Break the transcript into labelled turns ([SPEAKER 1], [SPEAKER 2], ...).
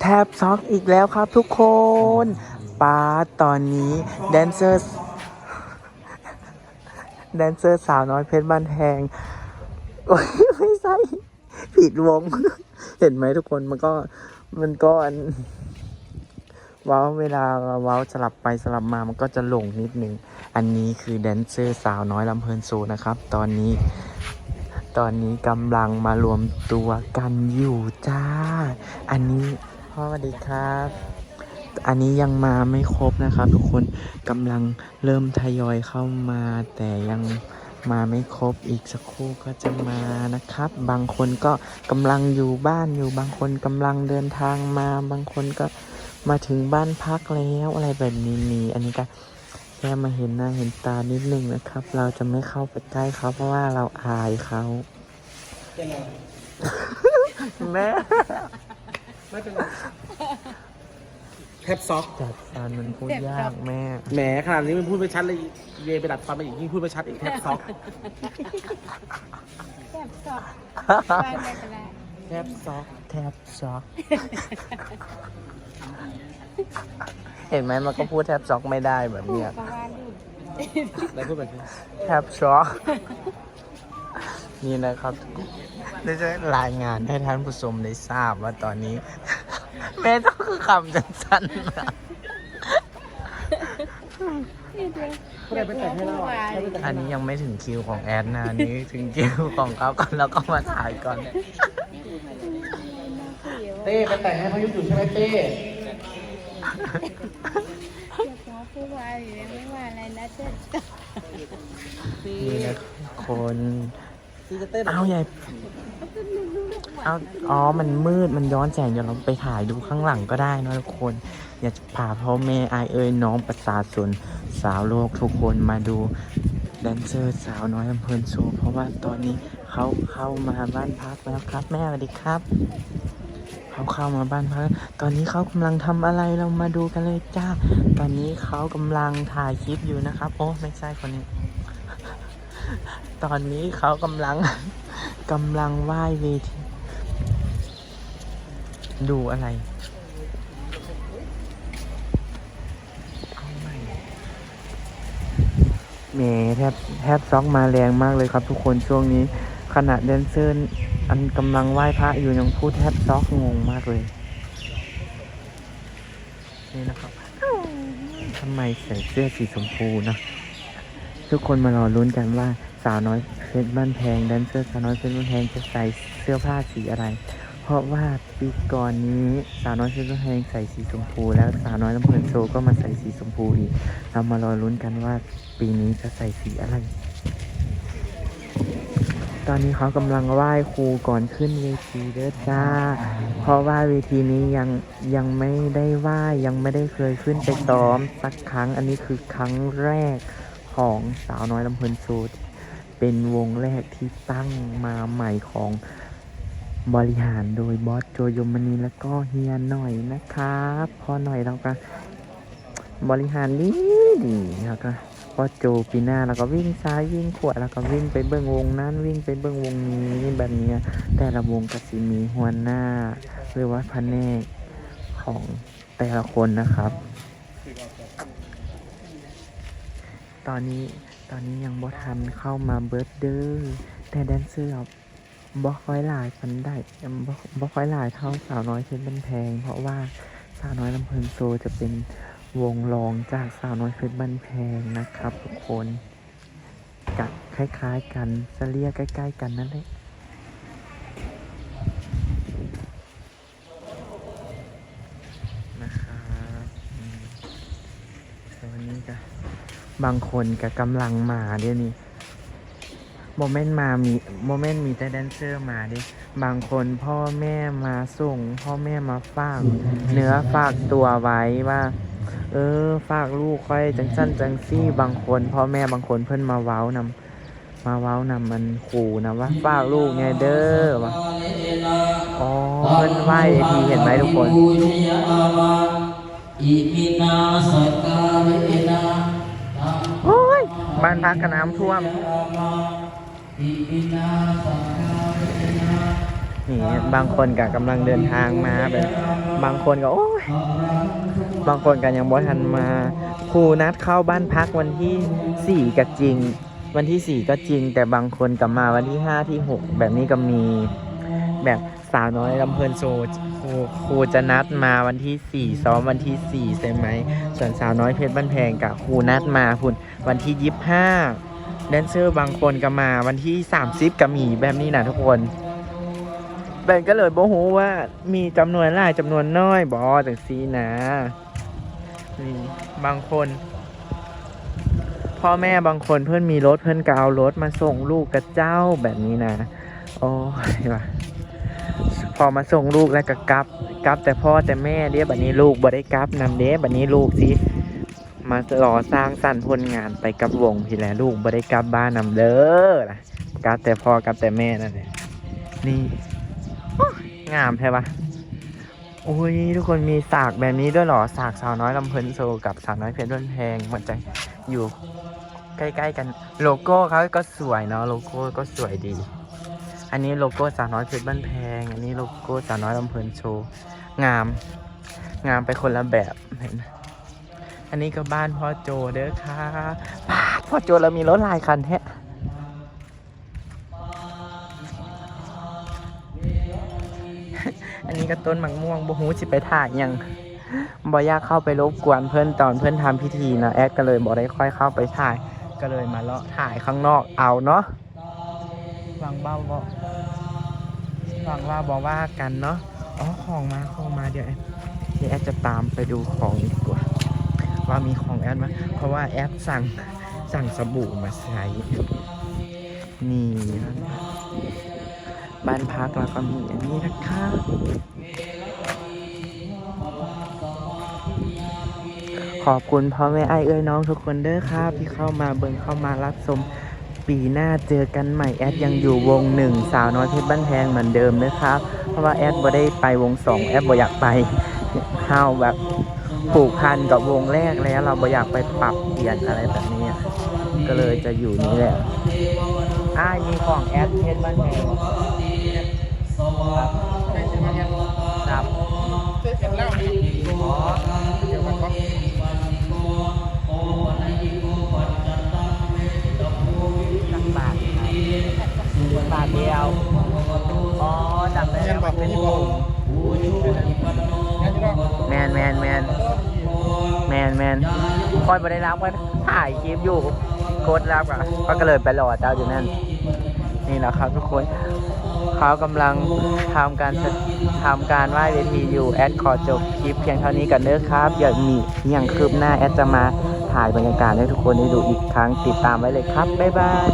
[SPEAKER 1] แทบซ็อกอีกแล้วครับทุกคนป้าตอนนี้แดนเซอร์แดนเซอร์สาวน้อยเพชรบ้านแพงโอ้ยไม่ใช่ ผิดวง เห็นไหมทุกคนมันก็มันก็อันว้าวเวลาว้าวสลับไปสลับมามันก็จะหลงนิดนึง อันนี้คือแดนเซอร์สาวน้อยลำเพลินโซนะครับ ตอนนี้ ตอนนี้กำลังมารวมตัวกันอยู่จ้า อันนี้ พ่อสวัสดีครับ อันนี้ยังมาไม่ครบนะครับ ทุกคนกำลังเริ่มทยอยเข้ามา แต่ยังมาไม่ครบอีกสักครู่ก็จะมานะครับ บางคนก็กำลังอยู่บ้านอยู่ บางคนกำลังเดินทางมา บางคนก็มาถึงบ้านพักแล้วอะไรแบบนี้มีอันนี้ก็แค่มาเห็นหน้าเห็นตานิดนึงนะครับ เราจะไม่เข้าไปใกล้เขาเพราะว่าเราอายเขา
[SPEAKER 2] ยังไง
[SPEAKER 1] แม่
[SPEAKER 2] ไม่เป็นไรแทบซ็อก
[SPEAKER 1] จัดการมันพูดยากแม่
[SPEAKER 2] แหมขนาดนี้มันพูดไม่ชัดเลยเยไปดัดฟันมาอีกยิ่งพูดไม่ชัดอีกแทบซ็อก
[SPEAKER 3] แซ่บสอบบ้านได้ก็ได้
[SPEAKER 2] แทบซ็อก
[SPEAKER 1] แทบช็อกเห็นไหมมันก็พูดแทบช็อกไม่ได้แบบ
[SPEAKER 3] พูด
[SPEAKER 1] เนี้ย
[SPEAKER 3] ประมาณนี้
[SPEAKER 2] ไหนพูดแบบนี้
[SPEAKER 1] แทบช็อก นี่นะครับได้จะรายงานให้ท่านผู้ชมได้ทราบว่าตอนนี้ แม่ต้องคือคำจังสันนะ
[SPEAKER 3] นี่เดียว
[SPEAKER 2] พูดอะไรไปแต่งให้เราอะให้ไปแต่ง
[SPEAKER 1] อั
[SPEAKER 2] ให้
[SPEAKER 1] นนี้
[SPEAKER 2] เรา
[SPEAKER 1] ยังไม่ถึงคิวของแอดนะอันนี้ถึงคิวของเขาก่อนแล้วก็มาถ่ายก่อน
[SPEAKER 2] เต้ไปแต่งให้พายุอยู่ใช่ไหมเต้
[SPEAKER 3] เจ้าของผู้ว่าอยู่ยังไม่ว่าอะไรนะเจ้า
[SPEAKER 1] นี่นะคน
[SPEAKER 2] ซีจะเต้น
[SPEAKER 1] เอาใหญ่เอาอ๋อ มันมืด มันย้อนแสงเดี๋ยวเราไปถ่ายดูข้างหลังก็ได้นะทุกคน อยากจะพาพ่อแม่อายเอ้ยน้องประสาทส่วนสาวโลกทุกคนมาดูแดนเซอร์สาวน้อยอำเภอโชว์เพราะว่าตอนนี้เขาเข้ามาบ้านพักแล้วครับ แม่สวัสดีครับ เขาเข้ามาบ้านพัก ตอนนี้เขากำลังทำอะไรเรามาดูกันเลยจ้า ตอนนี้เขากำลังถ่ายคลิปอยู่นะครับ โอ้ไม่ใช่คนนี้ ตอนนี้เขากำลังกำลังไหว้เวทีดูอะไรเอาใหม่แหมแทบแทบซ็อกมาแรงมากเลยครับทุกคนช่วงนี้ขณะแดนเซอร์อันกำลังไหว้พระอยู่ยังพูดแทบซ็อกงงมากเลย นี่นะครับทำไมใส่เสื้อสีชมพูนะ ทุกคนมารอลุ้นกันว่า สาวน้อยเพชรบ้านแพงแดนเซอร์สาวน้อยเพชรบ้านแพงจะใส่เสื้อผ้าสีอะไร เพราะว่าปีก่อนนี้สาวน้อยเพชรบ้านแพงใส่สีชมพู แล้วสาวน้อยลำเพลินโชว์ก็มาใส่สีชมพูอีก เรามารอลุ้นกันว่าปีนี้จะใส่สีอะไร ตอนนี้เขากำลังไหว้ครูก่อนขึ้นเวทีเด้อจ้า เพราะว่าเวทีนี้ยังยังไม่ได้ไหว้ยังไม่ได้เคยขึ้นไปซ้อมสักครั้ง อันนี้คือครั้งแรกของสาวน้อยลำเพลินโชว์ เป็นวงแรกที่ตั้งมาใหม่ของบริหารโดยบอสโจยมณีแล้วก็เฮียหน่อยนะครับพอหน่อยเราก็บริหารดีดีแล้วก็พอโจปีหน้าเราก็วิ่งซ้ายวิ่งขวาแล้วก็วิ่งไปเบื้องวงนั้นวิ่งไปเบื้องวงนี้แบบนี้แต่ละวงก็สิมีหัวหน้า หรือว่าพันเนกของแต่ละคนนะครับ ตอนนี้ตอนนี้ยังบ่ทันเข้ามาเบิร์ดเดอร์แต่แดนเซอร์บ่ค่อยหลายพันได้บ่บ่ค่อยหลายเท่าสาวน้อยเพชรบันแพง เพราะว่าสาวน้อยลำเพลินโซจะเป็นวงรองจากสาวน้อยเพชรบันแพงนะครับทุกคนกัดคล้ายๆกันจะเรียกใกล้ ๆ กันนั่นแหละนะครับแต่วันนี้ก็ บางคนก็กำลังมาเดี๋ยวนี้โมเมนต์มามีโมเมนต์มีแต่แดนเซอร์มาดิบางคนพ่อแม่มาส่ง พ่อแม่มาฝาก เนื้อฝากตัวไว้ว่า เออ ฝากลูกค่อยจังสั้นจังซี่ บางคนพ่อแม่บางคนเพิ่นมาเว้านำมาเว้านำมันขู่นะว่าฝากลูกไงเด้อว่าอ๋อเพิ่นไหวทีเห็นไหมทุกคน
[SPEAKER 4] อิมินาสการเอ
[SPEAKER 1] บ้านพักกับน้ำท่วม
[SPEAKER 4] นี่
[SPEAKER 1] บางคนก็กำลังเดินทางมาแบบ บางคนก็โอ้ยบางคนก็ยังบ่ทันมาครูนัดเข้าบ้านพักวันที่สี่ก็จริง วันที่สี่ก็จริง แต่บางคนก็มาวันที่ห้าที่หกแบบนี้ก็มีแบบสาวน้อยลำเพลินโซ ครูครูจะนัดมาวันที่สี่ซ้อมวันที่สี่ใช่ไหม ส่วนสาวน้อยเพชรบ้านแพงกับครูนัดมาพุ่นวันที่ยี่สิบห้าแดนเซอร์บางคนก็มาวันที่สามสิบก็มีแบบนี้นะทุกคนแบ่งก็เลยบ่ฮู้ว่ามีจำนวนหลายจำนวนน้อยบ่จังซีนะนี่บางคน พ่อแม่บางคนเพื่อนมีรถเพื่อนก็เอารถมาส่งลูกกับเจ้าแบบนี้นะ โอ้ยว่ะ อมาส่งลูกแล้วก็กลับกลับ แต่พ่อแต่แม่เดี๋ยวบัดนี้ลูกบ่ได้กลับนำเด้บัดนี้ลูกสิมารอสร้างสรรค์ผลงานไปกับวงพี่แหละลูกบ่ได้กลับบ้านนำเด้อล่ะกลับแต่พ่อกลับแต่แม่นั่นแหละนี่งามใช่ปะโอ้ยทุกคนมีสากแบบนี้ด้วยหรอสากสาวน้อยลำเพลินโซกับสาวน้อยเพชรด้วนแพงมันจะอยู่ใกล้ๆกัน โลโก้เขาก็สวยเนาะโลโก้ก็สวยดี อันนี้โลโก้สาวน้อยเพชรบ้านแพง อันนี้โลโก้สาวน้อยลำเพลินโชว์ งาม งามไปคนละแบบเห็นไหมอันนี้ก็บ้านพ่อโจเด้อค่ะบ้านพ่อโจเรามีรถลายคันแท้อันนี้ก็ต้นมะม่วงบ่ฮู้สิไปถ่ายยังบ่อยากเข้าไปรบกวนเพื่อนตอนเพื่อนทำพิธีนะแอดก็เลยบ่ได้ค่อยเข้าไปถ่าย ก็เลยมาเลาะถ่ายข้างนอกเอาเนาะ หวังเบาบ่หวังว่าบ่ว่ากันเนาะอ๋อของมาของมาเดี๋ยวแอดเดี๋ยวแอดจะตามไปดูของดีกว่า ว่ามีของแอดไหมเพราะว่าแอดสั่งสั่งสบู่มาใช้นี่บ้านพักแล้วก็มีอันนี้นะคะขอบคุณพ่อแม่ไอเอ้ยน้องทุกคนเด้อครับที่เข้ามาเบิ่งเข้ามารับชม ปีหน้าเจอกันใหม่แอดยังอยู่วงหนึ่งสาวน้อยเพชรบ้านแพงเหมือนเดิมนะครับ เพราะว่าแอดบ่ได้ไปวงสองแอดบ่อยากไปเฮาแบบผูกพันกับวงแรกแล้ว เราบ่อยากไปปรับเปลี่ยนอะไรแบบนี้ ก็เลยจะอยู่นี่แหละอ้ายมีของแอดเพชรบ้านแพงครับ
[SPEAKER 2] เจ๊เห็นแล้วอ๋อเดี๋ยวมันก็
[SPEAKER 1] บบาทเดียว อ๋อดับไปแล้ว
[SPEAKER 2] บอก
[SPEAKER 1] เป็น
[SPEAKER 2] นี่
[SPEAKER 1] ว
[SPEAKER 2] บอก
[SPEAKER 1] ง
[SPEAKER 2] งั้น
[SPEAKER 1] แมนแมนแมนแมนแมนคอยไปได้รับว่าถ่ายคลิปอยู่โคตรรับอะก็เลยไปรอเจ้าอยู่นั่น นี่แหละครับทุกคนเขากำลังทำการทำการไหว้เวทีอยู่ แอดขอจบคลิปเพียงเท่านี้กันเด้อครับ อย่ามีอย่างคืบหน้าแอดจะมาถ่ายบรรยากาศให้ทุกคนได้ดูอีกครั้งติดตามไว้เลยครับ บ๊ายบาย